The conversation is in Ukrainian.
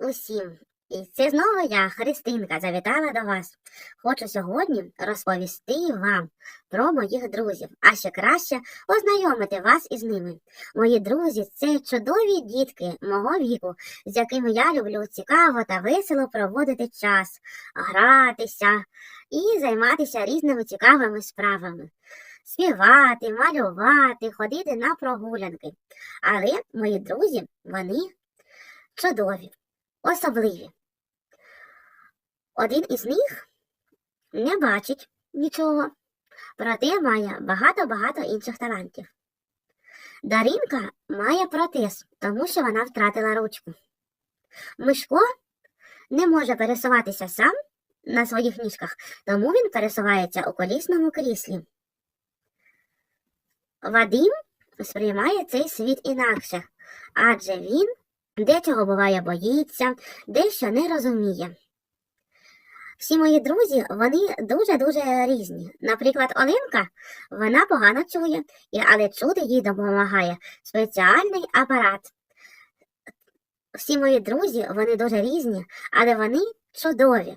усім! І це знову я, Христинка, завітала до вас. Хочу сьогодні розповісти вам про моїх друзів, а ще краще ознайомити вас із ними. Мої друзі це чудові дітки мого віку, з якими я люблю цікаво та весело проводити час, гратися і займатися різними цікавими справами. Співати, малювати, ходити на прогулянки. Але мої друзі, вони чудові, особливі. Один із них не бачить нічого, проте має багато-багато інших талантів. Даринка має протез, тому що вона втратила ручку. Мишко не може пересуватися сам на своїх ніжках, тому він пересувається у колісному кріслі. Вадим сприймає цей світ інакше, адже він дечого буває боїться, дещо не розуміє. Всі мої друзі, вони дуже-дуже різні. Наприклад, Оленка, вона погано чує, але чути їй допомагає спеціальний апарат. Всі мої друзі, вони дуже різні, але вони чудові.